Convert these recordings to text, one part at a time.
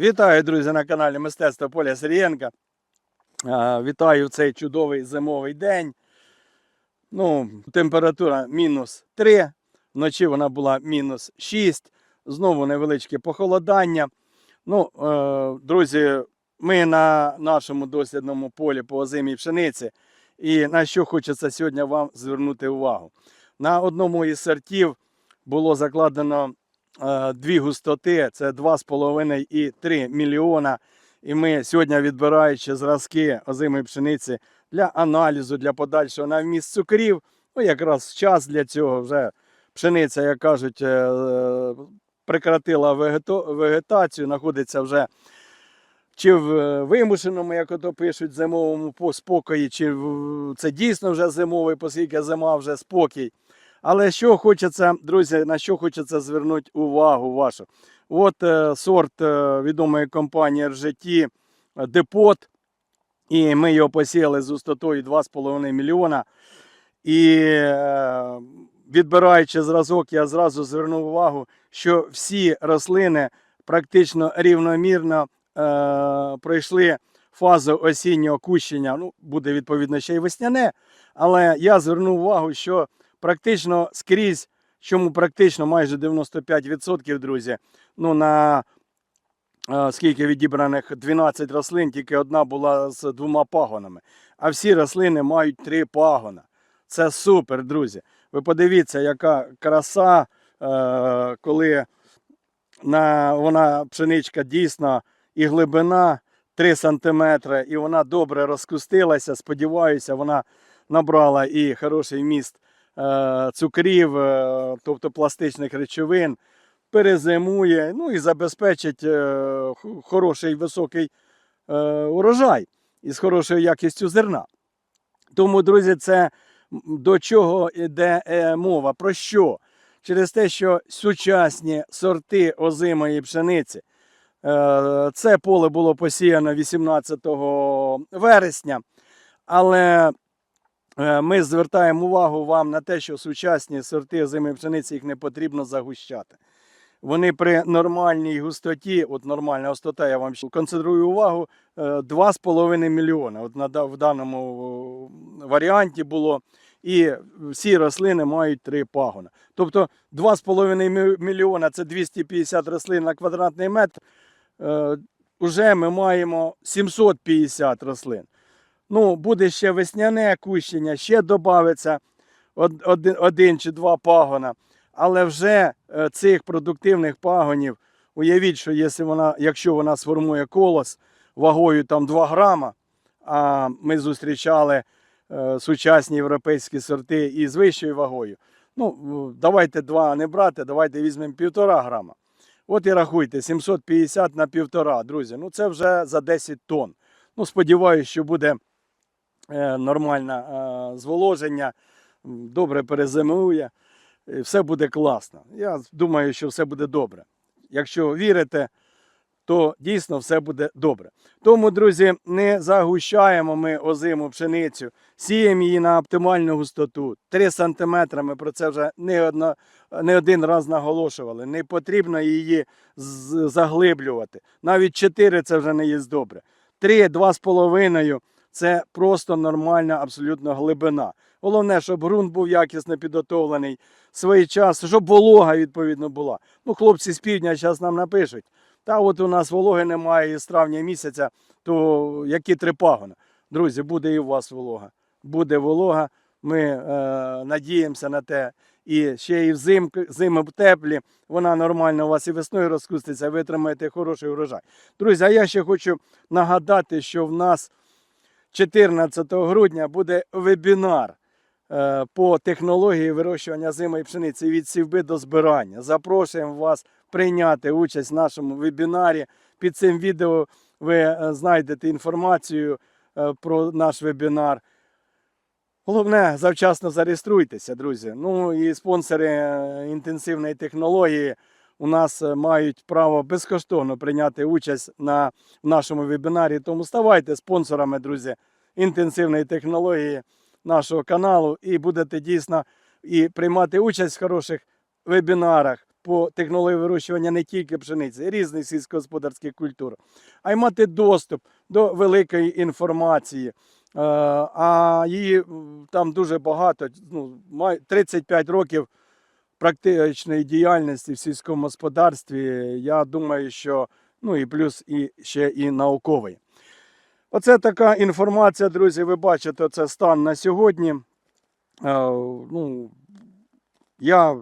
Вітаю, друзі, на каналі Мистецтво Поля Сирієнка. Вітаю цей чудовий зимовий день. Ну, температура мінус 3, вночі вона була мінус 6, знову невеличке похолодання. Ну, е, друзі, ми на нашому дослідному полі по озимій пшениці. І на що хочеться сьогодні вам звернути увагу. На одному із сортів було закладено дві густоти, це 2,5 і 3 мільйона. І ми сьогодні, відбираючи зразки озимої пшениці для аналізу, для подальшого на вміст цукрів, ну якраз час для цього вже пшениця, як кажуть, е, прекратила вегетацію, знаходиться вже чи в е, вимушеному, як ото пишуть, зимовому спокої, чи це дійсно вже зимовий, оскільки зима вже спокій. Але що хочеться, друзі, на що хочеться звернути увагу вашу? От е, сорт е, відомої компанії RGT Депот. І ми його посіяли з густотою 2,5 мільйона. І е, відбираючи зразок, я зразу звернув увагу, що всі рослини практично рівномірно е, пройшли фазу осіннього кущення. Ну, буде відповідно ще й весняне. Але я звернув увагу, що практично скрізь, чому практично майже 95%, друзі, ну на е, скільки відібраних 12 рослин, тільки одна була з двома пагонами. А всі рослини мають три пагона. Це супер, друзі. Ви подивіться, яка краса, е, коли на, вона пшеничка дійсно і глибина 3 см, і вона добре розкустилася. Сподіваюся, вона набрала і хороший вміст е, цукрів, е, тобто пластичних речовин, перезимує, ну і забезпечить е, хороший високий е, урожай із хорошою якістю зерна. Тому, друзі, це до чого йде е, мова? Про що? Через те, що сучасні сорти озимої пшениці. е, Це поле було посіяно 18 вересня, але е, ми звертаємо увагу вам на те, що сучасні сорти озимої пшениці їх не потрібно загущати. Вони при нормальній густоті, от нормальна густота, я вам концентрую увагу, е, 2,5 мільйона. От в даному е, варіанті було. І всі рослини мають три пагона. Тобто 2,5 мільйона це 250 рослин на квадратний метр. Е, Уже ми маємо 750 рослин. Ну, буде ще весняне кущення, ще додається один, один чи два пагона. Але вже е, цих продуктивних пагонів, уявіть, що якщо вона, якщо вона сформує колос вагою там 2 грама, а ми зустрічали е, сучасні європейські сорти із вищою вагою. Ну, давайте 2 не брати, давайте візьмемо 1,5 грама. От і рахуйте, 750 на 1,5, друзі. Ну це вже за 10 тонн. Ну, сподіваюся, що буде нормальне е, зволоження, добре перезимує, все буде класно. Я думаю, що все буде добре. Якщо вірите, то дійсно все буде добре. Тому, друзі, не загущаємо ми озиму пшеницю, сіємо її на оптимальну густоту. 3 см, ми про це вже не, одно, не один раз наголошували. Не потрібно її заглиблювати. Навіть 4 це вже не є добре. 3, 2,5 це просто нормальна абсолютно глибина. Головне, щоб ґрунт був якісно підготовлений, своєчасно, щоб волога відповідно була. Ну, хлопці з півдня зараз нам напишуть. Та от у нас вологи немає з травня місяця, то які три пагона. Друзі, буде і у вас волога. Буде волога. Ми е, надіємося на те. І ще і взимку, зими теплі, вона нормально у вас і весною розкуститься, витримаєте хороший урожай. Друзі, а я ще хочу нагадати, що в нас 14 грудня буде вебінар е, по технології вирощування зимої пшениці від сівби до збирання. Запрошуємо вас прийняти участь в нашому вебінарі. Під цим відео ви е, знайдете інформацію е, про наш вебінар. Головне, завчасно зареєструйтеся, друзі. Ну і спонсори інтенсивної технології у нас е, мають право безкоштовно прийняти участь на нашому вебінарі. Тому ставайте спонсорами, друзі, інтенсивної технології нашого каналу і будете дійсно і приймати участь в хороших вебінарах. по технології вирощування не тільки пшениці, різних сільськогосподарських культур, а й мати доступ до великої інформації. Е, А її там дуже багато, ну, 35 років практичної діяльності в сільському господарстві. Я думаю, що ну і плюс і ще і науковий. Оце така інформація, друзі. Ви бачите, це стан на сьогодні. Е, ну, я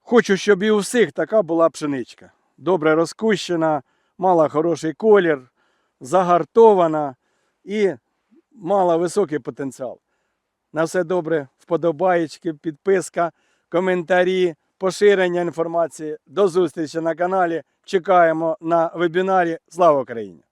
хочу, щоб і у всіх така була пшеничка. Добре розкущена, мала хороший колір, загартована і мала високий потенціал. На все добре, вподобаєчки, підписка, коментарі, поширення інформації. До зустрічі на каналі. Чекаємо на вебінарі. Слава Україні!